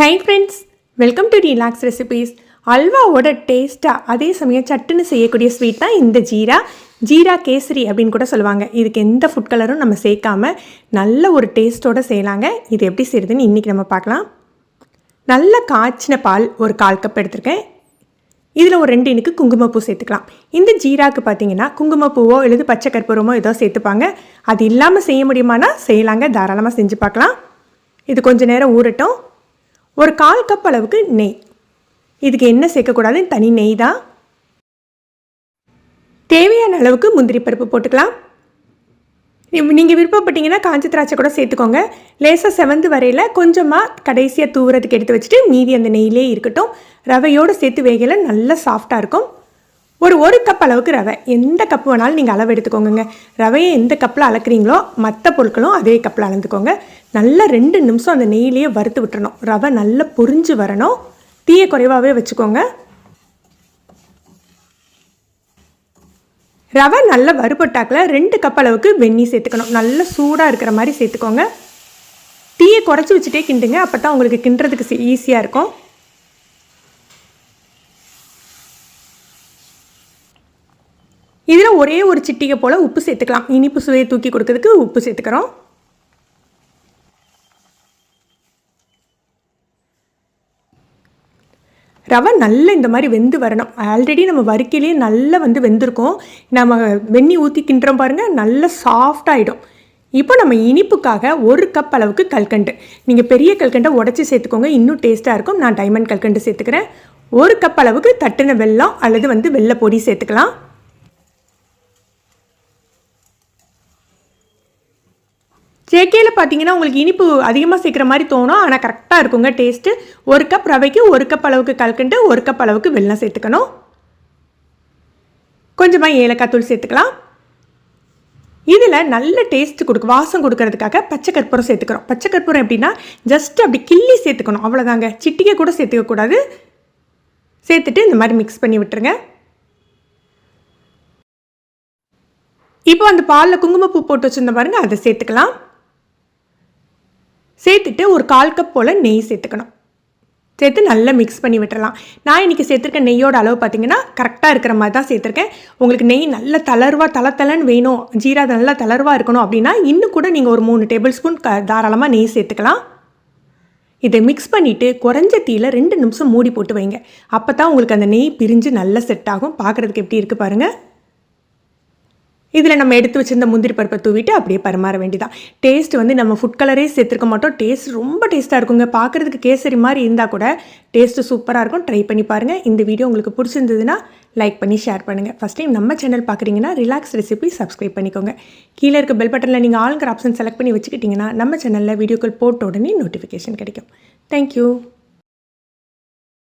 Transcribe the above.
Hi friends welcome to relax recipes அல்வாவோட டேஸ்ட்டாக அதே சமயம் சட்டுன்னு செய்யக்கூடிய ஸ்வீட் தான் இந்த ஜீரா ஜீரா கேசரி அப்படின்னு கூட சொல்லுவாங்க. இதுக்கு எந்த ஃபுட் கலரும் நம்ம சேர்க்காம நல்ல ஒரு டேஸ்ட்டோடு செய்யலாங்க. இது எப்படி செய்யுதுன்னு இன்றைக்கி நம்ம பார்க்கலாம். நல்ல காய்ச்சின பால் ஒரு கால் கப் எடுத்திருக்கேன். இதில் ஒரு ரெண்டு இனுக்கு குங்குமப்பூ சேர்த்துக்கலாம். இந்த ஜீராக்கு பார்த்தீங்கன்னா குங்குமப்பூவோ எழுது பச்சை கற்பூரமோ ஏதோ சேர்த்துப்பாங்க. அது இல்லாமல் செய்ய முடியுமானா செய்யலாங்க. தாராளமாக செஞ்சு பார்க்கலாம். இது கொஞ்சம் நேரம் ஊறட்டும். ஒரு கால் கப் அளவுக்கு நெய். இதுக்கு என்ன சேர்க்கக்கூடாதுன்னு தனி நெய் தான். தேவையான அளவுக்கு முந்திரி பருப்பு போட்டுக்கலாம். நீங்கள் விருப்பப்பட்டீங்கன்னா காஞ்ச திராட்சை கூட சேர்த்துக்கோங்க. லேசாக செவந்து வரையில் கொஞ்சமாக கடைசியாக தூவுறதுக்கு எடுத்து வச்சுட்டு மீதி அந்த நெய்யிலே இருக்கட்டும். ரவையோடு சேர்த்து வேகல நல்லா சாஃப்டாக இருக்கும். ஒரு ஒரு கப் அளவுக்கு ரவை. எந்த கப் வேணாலும் நீங்கள் அளவு எடுத்துக்கோங்க ரவையை எந்த கப்பில் அளக்குறீங்களோ மற்ற பொருட்களும் அதே கப்பில் அளந்துக்கோங்க. நல்லா ரெண்டு நிமிஷம் அந்த நெய்யிலேயே வறுத்து விட்டுறணும். ரவை நல்லா பொறிஞ்சு வரணும். தீயை குறைவாகவே வச்சுக்கோங்க. ரவை நல்லா வறுபட்டாக்கில் ரெண்டு கப் அளவுக்கு வெந்நீர் சேர்த்துக்கணும். நல்லா சூடாக இருக்கிற மாதிரி சேர்த்துக்கோங்க. தீயை குறைச்சி வச்சுட்டே கிண்டுங்க. அப்போ தான் உங்களுக்கு கிண்டுறதுக்கு ஈஸியாக இருக்கும். இதில் ஒரே ஒரு சிட்டிகை போல் உப்பு சேர்த்துக்கலாம். இனிப்பு சுவையை தூக்கி கொடுக்கறதுக்கு உப்பு சேர்த்துக்கிறோம். ரவை நல்லா இந்த மாதிரி வெந்து வரணும். ஆல்ரெடி நம்ம வறுக்கையிலேயே நல்லா வந்து வெந்திருக்கோம். நம்ம வெந்நி ஊற்றி கிண்டுறோம் பாருங்கள் நல்லா சாஃப்டாகிடும் இப்போ நம்ம இனிப்புக்காக ஒரு கப் அளவுக்கு கல்கண்டு. நீங்கள் பெரிய கல்கண்டை உடச்சி சேர்த்துக்கோங்க இன்னும் டேஸ்ட்டாக இருக்கும். நான் டைமண்ட் கல்கண்டு சேர்த்துக்கிறேன். ஒரு கப் அளவுக்கு தட்டின வெல்லம் அல்லது வந்து வெள்ளை பொடி சேர்த்துக்கலாம். ஜேகேயில் பார்த்தீங்கன்னா உங்களுக்கு இனிப்பு அதிகமாக சேர்க்குற மாதிரி தோணும். ஆனால் கரெக்டாக இருக்குங்க டேஸ்ட்டு ஒரு கப் ரவைக்கு ஒரு கப் அளவுக்கு கல்கண்டு ஒரு கப் அளவுக்கு வெள்ளம் சேர்த்துக்கணும். கொஞ்சமாக ஏலக்காய் தூள் சேர்த்துக்கலாம். இதில் நல்ல டேஸ்ட் கொடுக்கு வாசம் கொடுக்கறதுக்காக பச்சை கற்பூரம் சேர்த்துக்கிறோம். பச்சை கற்பூரம் எப்படின்னா ஜஸ்ட் அப்படி கிள்ளி சேர்த்துக்கணும். அவ்வளோதாங்க சிட்டிக்கை கூட சேர்த்துக்கக்கூடாது சேர்த்துட்டு இந்த மாதிரி மிக்ஸ் பண்ணி விட்டுருங்க. இப்போ அந்த பாலில் குங்குமப்பூ போட்டு வச்சுருந்த பாருங்க அதை சேர்த்துக்கலாம். சேர்த்துட்டு ஒரு கால் கப் போல் நெய் சேர்த்துக்கணும். சேர்த்து நல்லா மிக்ஸ் பண்ணி விட்டுறலாம். நான் இன்றைக்கி சேர்த்துருக்க நெய்யோட அளவு பார்த்தீங்கன்னா கரெக்டாக இருக்கிற மாதிரி தான் சேர்த்துருக்கேன். உங்களுக்கு நெய் நல்ல தளர்வாக தள தளன்னு வேணும். ஜீரா நல்லா தளர்வாக இருக்கணும் அப்படின்னா இன்னும் கூட நீங்கள் ஒரு மூணு டேபிள் ஸ்பூன் க தாராளமாக நெய் சேர்த்துக்கலாம். இதை மிக்ஸ் பண்ணிவிட்டு குறைஞ்ச தீயில் ரெண்டு நிமிஷம் மூடி போட்டு வைங்க. அப்போ தான் உங்களுக்கு அந்த நெய் பிரிஞ்சு நல்லா செட் ஆகும். பார்க்குறதுக்கு எப்படி இருக்குது பாருங்கள் இதில் நம்ம எடுத்து வச்சிருந்த முந்திரி பருப்பை தூவிட்டு அப்படியே பரிமாற வேண்டியதான் டேஸ்ட் வந்து நம்ம ஃபுட் கலரே சேர்த்துருக்க மாட்டோம். டேஸ்ட் ரொம்ப டேஸ்ட்டாக இருக்குங்க. பார்க்குறதுக்கு கேசரி மாதிரி இருந்தால் கூட டேஸ்ட்டு சூப்பராக இருக்கும். ட்ரை பண்ணி பாருங்கள் இந்த வீடியோ உங்களுக்கு பிடிச்சிருந்ததுன்னா லைக் பண்ணி ஷேர் பண்ணுங்கள் ஃபஸ்ட் டைம் நம்ம சேனல் பார்க்குறீங்கன்னா ரிலாக்ஸ் ரெசிபி சப்ஸ்கிரைப் பண்ணிக்கோங்க. கீழே இருக்க பெல் பட்டனில் நீங்கள் ஆளுங்கிற ஆப்ஷன் செலக்ட் பண்ணி வச்சுக்கிட்டிங்கன்னா நம்ம சேனலில் வீடியோக்கள் போட்ட உடனே நோட்டிஃபிகேஷன் கிடைக்கும். தேங்க்யூ